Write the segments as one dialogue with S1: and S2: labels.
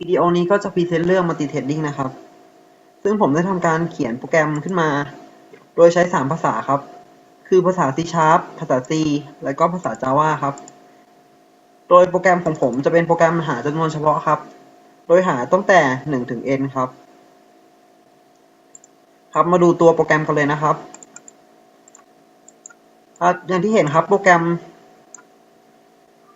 S1: วิดีโอนี้ก็จะพรีเซนต์เรื่อง Multi Threading นะครับ ซึ่งผมได้ทำการเขียนโปรแกรมขึ้นมา โดยใช้ 3 ภาษาครับ คือภาษา C Sharp ภาษา C และก็ภาษา Java ครับ โดยโปรแกรมของผมจะเป็นโปรแกรมหาจำนวนเฉพาะครับ โดยหาตั้งแต่ 1 ถึง n ครับ ครับ มาดูตัวโปรแกรมกันเลยนะครับ ครับ อย่างที่เห็นครับโปรแกรม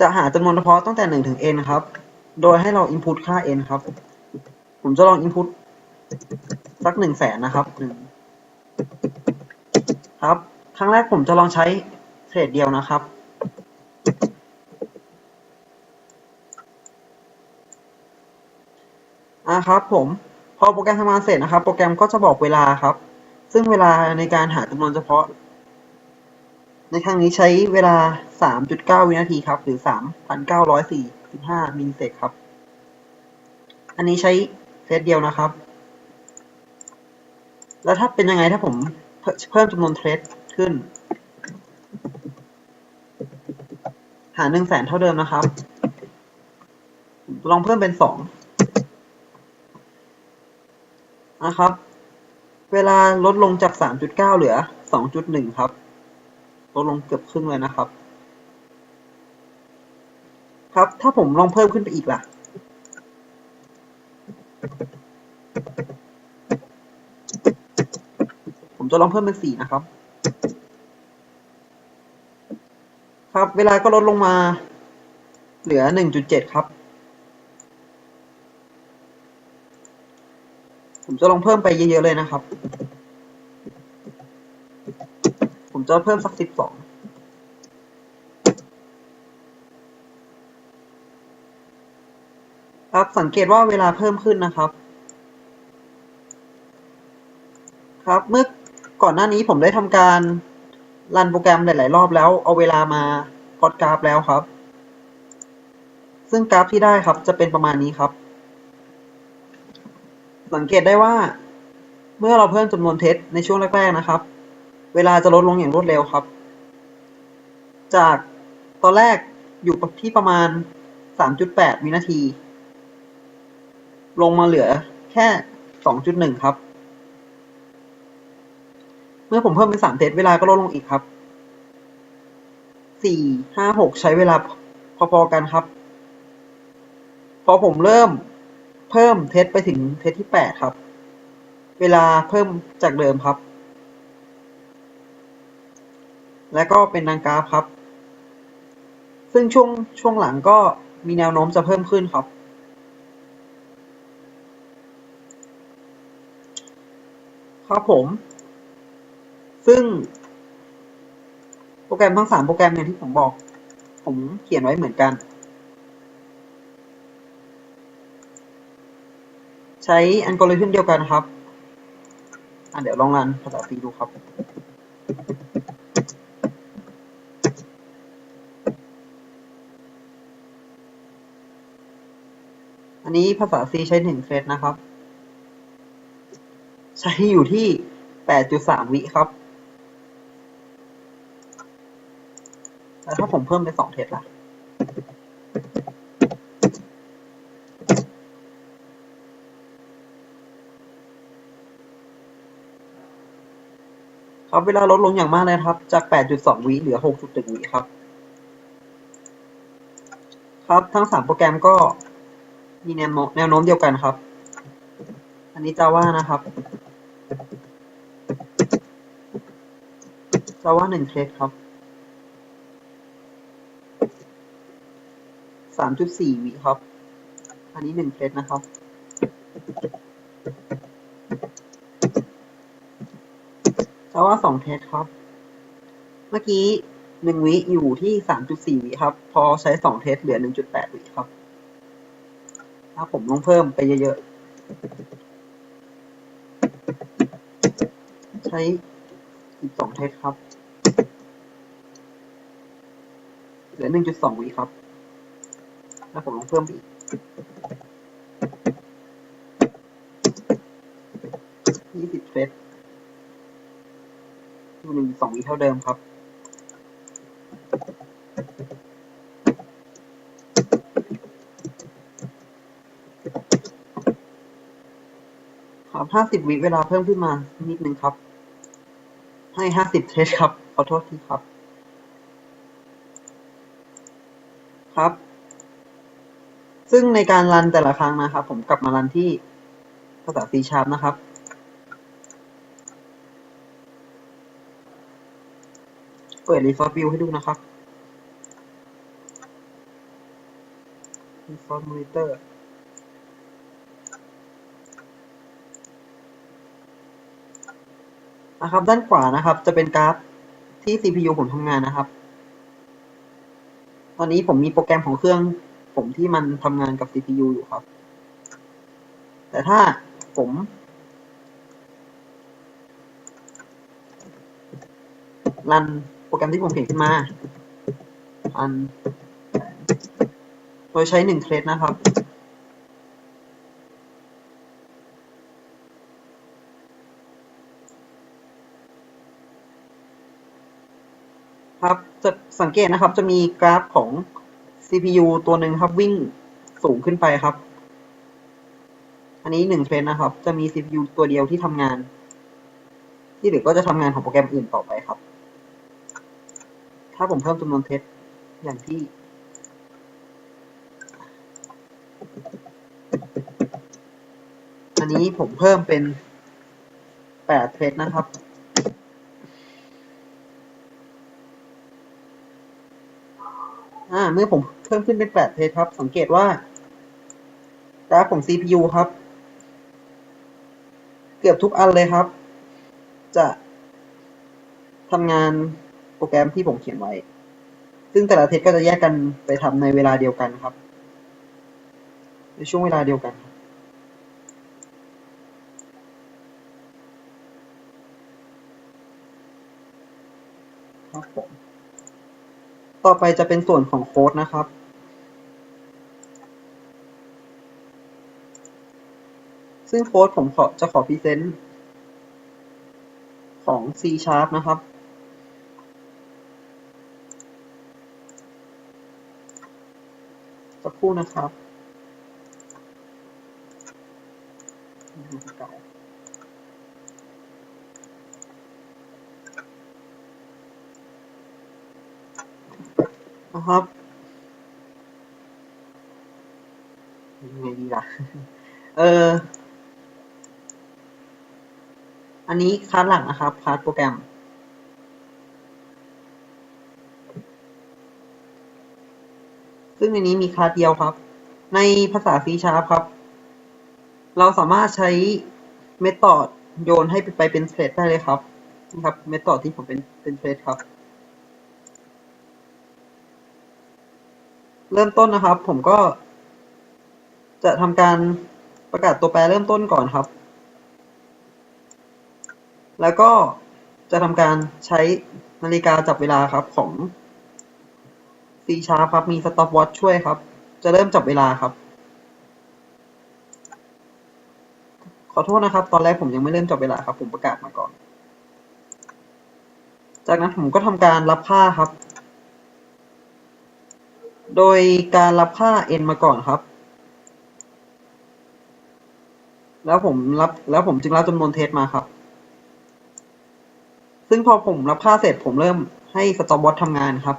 S1: จะหาจำนวนเฉพาะตั้งแต่ 1 ถึง n ครับ โดยให้เรา input ค่า n ครับ ผมจะลอง input สักหนึ่งแสนนะครับหนึ่งครับ ครั้งแรกผมจะลองใช้เทรดเดียวนะครับ อ่าครับผม พอโปรแกรมทำงานเสร็จนะครับ โปรแกรมก็จะบอกเวลาครับ ซึ่งเวลาในการหาจำนวนเฉพาะ ในครั้งนี้ใช้เวลา 3.9 วินาทีครับ หรือ 3,904 3,945มิลลิเซกครับ อันนี้ใช้เทรดเดียวนะครับ แล้วถ้าเป็นยังไงถ้าผมเพิ่มจำนวนเทรดขึ้น หาหนึ่งแสนเท่าเดิมนะครับ ลองเพิ่มเป็นสองนะครับ เวลาลดลงจากสามจุดเก้าเหลือสองจุดหนึ่งครับ ลดลงเกือบครึ่งเลยนะครับ ครับ ถ้าผมลองเพิ่มขึ้นไปอีกล่ะ ผมจะลองเพิ่มเป็นสี่นะครับ ครับ เวลาก็ลดลงมา เหลือหนึ่งจุดเจ็ดครับ ผมจะลองเพิ่มไปเยอะๆเลยนะครับ ผมจะเพิ่มสักสิบสอง ครับ สังเกตว่าเวลาเพิ่มขึ้นนะครับ ครับเมื่อก่อนหน้านี้ผมได้ทำการรันโปรแกรมหลาย ๆ รอบแล้ว เอาเวลามาพอดกราฟแล้วครับ ซึ่งกราฟที่ได้ครับจะเป็นประมาณนี้ครับ สังเกตได้ว่า เมื่อเราเพิ่มจำนวนเทสในช่วงแรก ๆ นะครับ เวลาจะลดลงอย่างรวดเร็วครับ จากตอนแรกอยู่ที่ประมาณ 3.8 วินาที ลงมาเหลือแค่ 2.1 ครับ เมื่อผมเพิ่มเป็นสามเทสเวลาก็ลดลงอีกครับสี่ห้าหกใช้เวลาพอๆกันครับ พอผมเริ่มเพิ่มเทสไปถึงเทสที่แปดครับ เวลาเพิ่มจากเดิมครับ และก็เป็นดังกราฟครับ ซึ่งช่วงช่วงหลังก็มีแนวโน้มจะเพิ่มขึ้นครับ ครับผม ซึ่ง โปรแกรมทั้งสามโปรแกรมอย่างที่ผมบอก ผมเขียนไว้เหมือนกัน ใช้อัลกอริทึมเดียวกันครับอะเดี๋ยวลองรันภาษา C ดูครับอันนี้ภาษา C ใช้หนึ่งเทรดนะครับ ใช้อยู่ที่ 8.3 วิครับ แล้วถ้าผมเพิ่มเป็น2เทสล่ะ ครับเวลาลดลงอย่างมากเลยครับ จาก 8.2 วิเหลือ 6.1 วิครับ ครับทั้ง 3 โปรแกรมก็มีแนวโน้มเดียวกันครับ อันนี้ Java นะครับ Java หนึ่งเทสครับ สามจุดสี่วิครับ อันนี้หนึ่งเทสนะครับ Java สองเทสครับ เมื่อกี้หนึ่งวิอยู่ที่สามจุดสี่วิครับ พอใช้สองเทสเหลือหนึ่งจุดแปดวิครับ ถ้าผมลองเพิ่มไปเยอะๆ ใช้อีกสองเทสครับ เหลือหนึ่งจุดสองวิครับ แล้วผมลองเพิ่มอีกยี่สิบเฟสหนึ่งสองวิเท่าเดิมครับ ครับห้าสิบวิเวลาเพิ่มขึ้นมานิดนึงครับ ให้ห้าสิบเทสครับ ขอโทษทีครับ ครับ ซึ่งในการรันแต่ละครั้งนะครับ ผมกลับมารันที่ภาษา C Sharp นะครับ เปิด Resource View ให้ดูนะครับ Resource Monitor นะครับ ด้านขวานะครับ จะเป็นกราฟที่ CPU ผมทำงานนะครับ ตอนนี้ผมมีโปรแกรมของเครื่องผมที่มันทำงานกับ CPU อยู่ครับ แต่ถ้าผม รันโปรแกรมที่ผมเขียนขึ้นมาอันโดยใช้หนึ่งเทรดนะครับครับ จะ สังเกตนะครับ จะมีกราฟของ CPU ตัวหนึ่งครับวิ่งสูงขึ้นไปครับ อันนี้หนึ่งเทรนนะครับ จะมี CPU ตัวเดียวที่ทำงาน ที่เหลือก็จะทำงานของโปรแกรมอื่นต่อไปครับ ถ้าผมเพิ่มจำนวนเทสอย่างที่อันนี้ผมเพิ่มเป็นแปดเทสนะครับ อ่า เมื่อผมเพิ่มขึ้นเป็น8เทสครับ สังเกตว่ากราฟของ CPU ครับ เกือบทุกอันเลยครับ จะทำงานโปรแกรมที่ผมเขียนไว้ ซึ่งแต่ละเทสก็จะแยกกันไปทำในเวลาเดียวกันครับ ในช่วงเวลาเดียวกันครับผม ต่อไปจะเป็นส่วนของโค้ดนะครับซึ่งโค้ดผมขอจะขอพรีเซนต์ของ C Sharp นะครับ สักครู่นะครับเก่า นะครับยังไงดีล่ะ เออ อันนี้คลาสหลักนะครับคลาสโปรแกรม ซึ่งในนี้มีคลาสเดียวครับ ในภาษา C Sharp ครับ เราสามารถใช้เมธอดโยนให้ไปเป็นเทรดได้เลยครับนะครับ เมธอดที่ผมเป็นเป็นเทรดครับ เริ่มต้นนะครับ ผมก็ จะทำการประกาศตัวแปรเริ่มต้นก่อนครับ แล้วก็จะทำการใช้นาฬิกาจับเวลาครับของ C Sharp ครับ มี stopwatch ช่วยครับ จะเริ่มจับเวลาครับ ขอโทษนะครับ ตอนแรกผมยังไม่เริ่มจับเวลาครับ ผมประกาศมาก่อน จากนั้นผมก็ทำการรับค่าครับ โดยการรับค่า n มาก่อนครับ แล้วผมรับแล้วผมจึงรับจำนวนเทสมาครับ ซึ่งพอผมรับค่าเสร็จผมเริ่มให้ stopwatch ทำงานครับ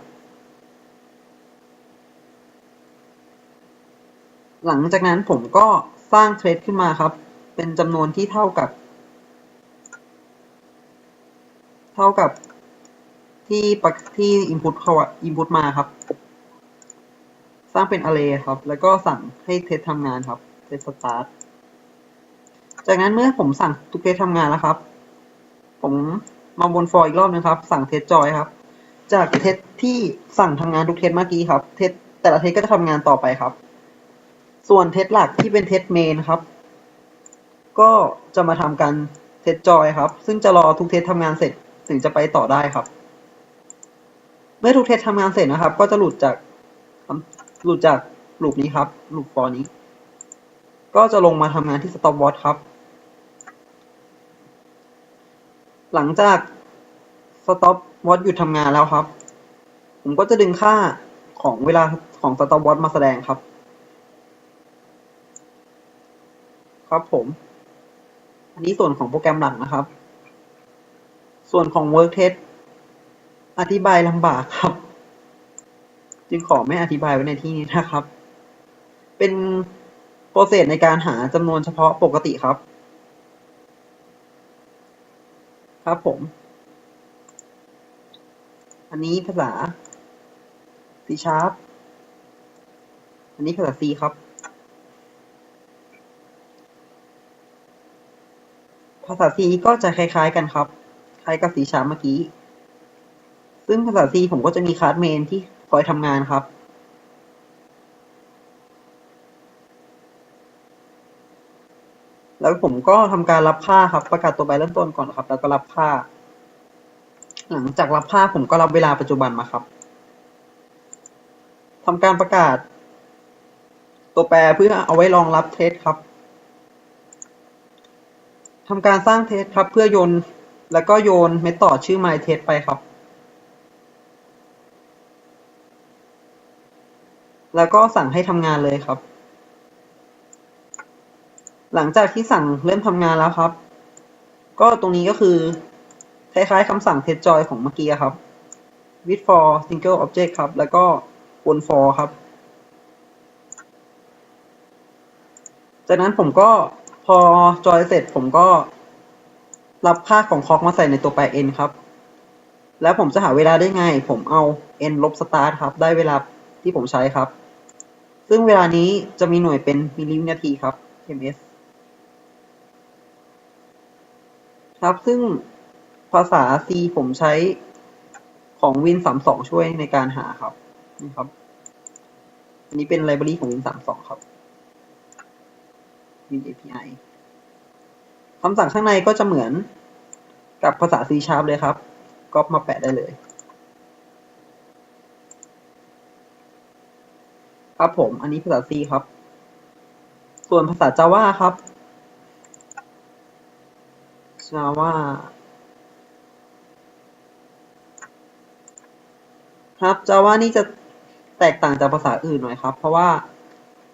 S1: หลังจากนั้นผมก็สร้างเทรดขึ้นมาครับ เป็นจำนวนที่เท่ากับ เท่ากับที่ที่ input เขาอะ input มาครับ สร้างเป็น array ครับ แล้วก็สั่งให้เทสทำงานครับเทส start จากนั้นเมื่อผมสั่งทุกเทสทำงานแล้วครับ ผมมาบน for อีกรอบนึงครับ สั่งเทส joy ครับ จากเทสที่สั่งทำงานทุกเทสเมื่อกี้ครับ เทสแต่ละเทสก็จะทำงานต่อไปครับ ส่วนเทสหลักที่เป็นเทสเมนครับ ก็จะมาทำการเทสจอยครับ ซึ่งจะรอทุกเทสทำงานเสร็จถึงจะไปต่อได้ครับ เมื่อทุกเทสทำงานเสร็จนะครับ ก็จะหลุดจาก หลุดจากลูปนี้ครับลูป for นี้ ก็จะลงมาทำงานที่ stopwatch ครับ หลังจาก stopwatch หยุดทำงานแล้วครับ ผมก็จะดึงค่าของเวลาของ stopwatch มาแสดงครับ ครับผม อันนี้ส่วนของโปรแกรมหลักนะครับ ส่วนของ work test อธิบายลำบากครับ จึงขอไม่อธิบายไว้ในที่นี้นะครับ เป็นโปรเซสในการหาจำนวนเฉพาะปกติครับ ครับผม อันนี้ภาษา C sharp อันนี้ภาษา C ครับ ภาษา C ก็จะคล้าย ๆ กันครับ คล้ายกับ C sharp เมื่อกี้ ซึ่งภาษา C ผมก็จะมีคลาสเมนที่ คอยทำงานครับแล้วผมก็ทำการรับค่าครับ ประกาศตัวใบเริ่มต้นก่อนครับ แล้วก็รับค่า หลังจากรับค่าผมก็รับเวลาปัจจุบันมาครับทำการประกาศ ตัวแปรเพื่อเอาไว้รองรับเทสครับทำการสร้างเทสครับ เพื่อโยน แล้วก็โยนเมธอดชื่อ my test ไปครับ แล้วก็สั่งให้ทำงานเลยครับ หลังจากที่สั่งเริ่มทำงานแล้วครับ ก็ตรงนี้ก็คือคล้ายๆคำสั่ง t e t joy ของเมื่อกี้ครับ with for single object ครับ แล้วก็วน for ครับ จากนั้นผมก็พอจอยเสร็จผมก็รับค่าของคอกมาใส่ในตัวแปร n ครับ แล้วผมจะหาเวลาได้ไง ผมเอา n ลบ start ครับ ได้เวลาที่ผมใช้ครับ ซึ่งเวลานี้จะมีหน่วยเป็นมิลลิวินาทีครับ ms ครับ ซึ่งภาษา C ผมใช้ของ Win 32 ช่วยในการหาครับนี่ครับ อันนี้เป็นไลบรารีของ Win 32 ครับ Win API คำสั่งข้างในก็จะเหมือนกับภาษา C Sharp เลยครับก๊อปมาแปะได้เลย ครับผม อันนี้ภาษา C ครับ ส่วนภาษา Java ครับ Java ครับ Java นี่จะแตกต่างจากภาษาอื่นหน่อยครับ เพราะว่า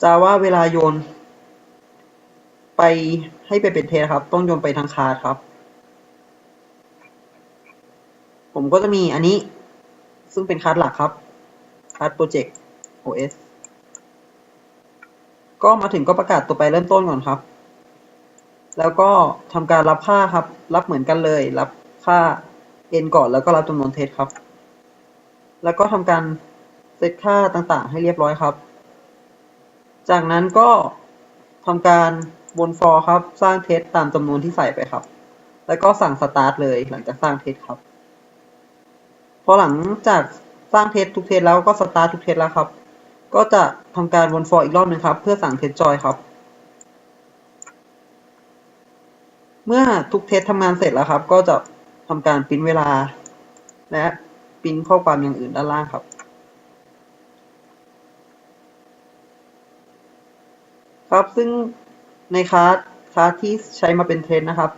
S1: Java เวลาโยน ไปให้ไปเป็นเทสครับ ต้องโยนไปทางคาครับ ผมก็จะมีอันนี้ ซึ่งเป็นคาร์ดหลักครับคาร์ดโปรเจกต์ OS ก็มาถึงก็ประกาศตัวไปเริ่มต้นก่อนครับ แล้วก็ทำการรับค่าครับ รับเหมือนกันเลย รับค่า n ก่อนแล้วก็รับจำนวนเทสครับ แล้วก็ทำการเซตค่าต่างๆ ให้เรียบร้อยครับ จากนั้นก็ทำการวน for ครับ สร้างเทสตามจำนวนที่ใส่ไปครับ แล้วก็สั่ง start เลยหลังจากสร้างเทสครับ พอหลังจากสร้างเทสทุกเทสแล้วก็ start ทุกเทสแล้วครับ ก็จะทำการวน for อีกรอบหนึ่งครับ เพื่อสั่งเทสจอยครับ เมื่อทุกเทสทำงานเสร็จแล้วครับ ก็จะทำการปริ้นเวลา และปริ้นข้อความอย่างอื่นด้านล่างครับ ครับซึ่งในคลาสคลาสที่ใช้มาเป็นเทรนะครับ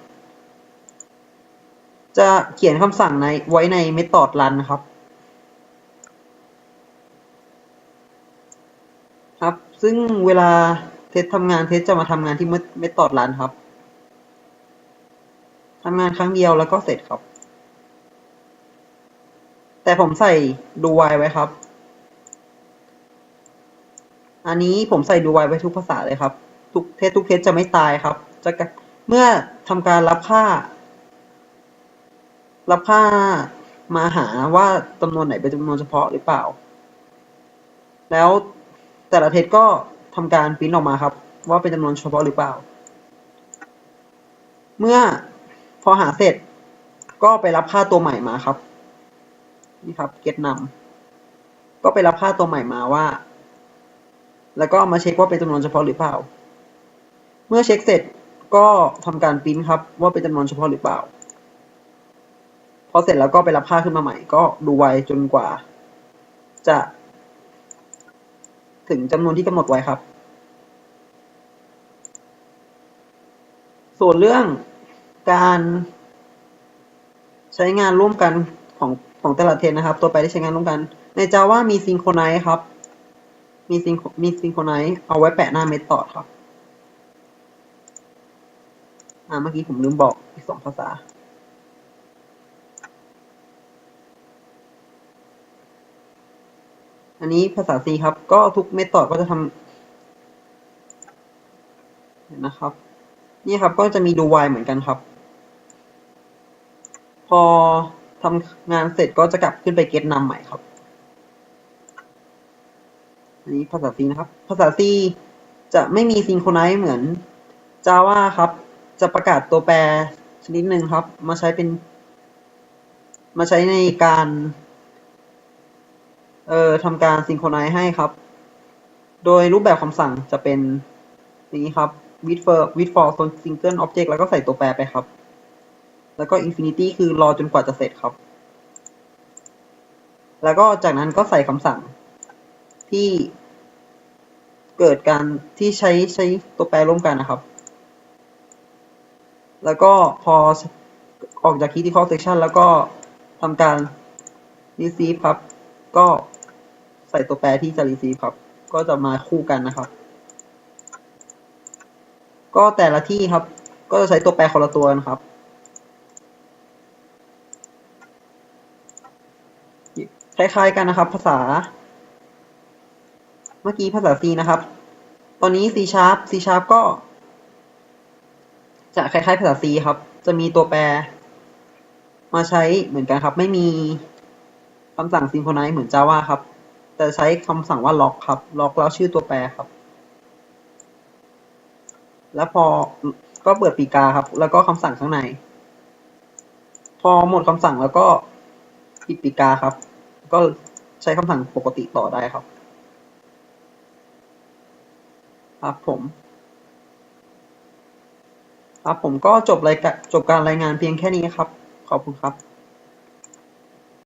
S1: จะเขียนคำสั่งในไว้ใน method run นะครับครับ ซึ่งเวลาเทสทำงานเทสจะมาทำงานที่ method run ครับทำงานครั้งเดียวแล้วก็เสร็จครับ แต่ผมใส่ดูไวไว้ครับ อันนี้ผมใส่ดูไวไว้ทุกภาษาเลยครับ ทุกเทสทุกเทสจะไม่ตายครับ จะเมื่อทำการรับค่า รับค่ามาหาว่าจำนวนไหนเป็นจำนวนเฉพาะหรือเปล่า แล้ว แต่ละเทสก็ทำการปริ้นออกมาครับ ว่าเป็นจำนวนเฉพาะหรือเปล่า เมื่อพอหาเสร็จก็ไปรับค่าตัวใหม่มาครับ นี่ครับเก็ตนำก็ไปรับค่าตัวใหม่มาว่า แล้วก็มาเช็คว่าเป็นจำนวนเฉพาะหรือเปล่า เมื่อเช็คเสร็จก็ทำการปริ้นครับ ว่าเป็นจำนวนเฉพาะหรือเปล่าพอเสร็จแล้วก็ไปรับค่าขึ้นมาใหม่ก็ดูไว้จนกว่า จะ ถึงจำนวนที่กำหนดไว้ครับ ส่วนเรื่องการใช้งานร่วมกันของของแต่ละเทนนะครับ ตัวไปที่ใช้งานร่วมกัน ใน Java มี Synchronize ครับ มีซิงมี Synchronize เอาไว้แปะหน้าเมธอดครับ อ่าเมื่อกี้ผมลืมบอกอีกสองภาษา อันนี้ภาษา C ครับ ก็ทุกเมธอดก็จะทำนะครับ นี่ครับก็จะมีดู while เหมือนกันครับ พอทำงานเสร็จก็จะกลับขึ้นไป get num ใหม่ครับ อันนี้ภาษา C นะครับ ภาษา C จะไม่มี synchronize เหมือน Java ครับ จะประกาศตัวแปรชนิดหนึ่งครับ มาใช้เป็น มาใช้ในการ เอ่อทำการ synchronize ให้ครับ โดยรูปแบบคำสั่งจะเป็นนี้ครับ with for with for single object แล้วก็ใส่ตัวแปรไปครับ แล้วก็ infinity คือรอจนกว่าจะเสร็จครับ แล้วก็จากนั้นก็ใส่คำสั่งที่เกิดการที่ใช้ใช้ตัวแปรร่วมกันนะครับ แล้วก็พอออกจาก critical section แล้วก็ทำการ receive ครับ ก็ ส่ตัวแปรที่จะ receive ครับ ก็จะมาคู่กันนะครับ ก็แต่ละที่ครับ ก็จะใช้ตัวแปรคนละตัวนะครับคล้ายๆกันนะครับ ภาษา เมื่อกี้ภาษา C นะครับ ตอนนี้ C sharp C sharp ก็ จะคล้ายๆภาษา C ครับ จะมีตัวแปร มาใช้เหมือนกันครับ ไม่มีคำสั่ง synchronize เหมือน Java ครับ แต่ใช้คำสั่งว่า lock ครับ lock แล้วชื่อตัวแปรครับ แล้วพอก็เปิดปีกาครับ แล้วก็คำสั่งข้างใน พอหมดคำสั่งแล้วก็ปิดปีกาครับ ก็ใช้คำสั่งปกติต่อได้ครับ ครับผมครับผมก็จบรายการจบการรายงานเพียงแค่นี้ครับ ขอบคุณครับ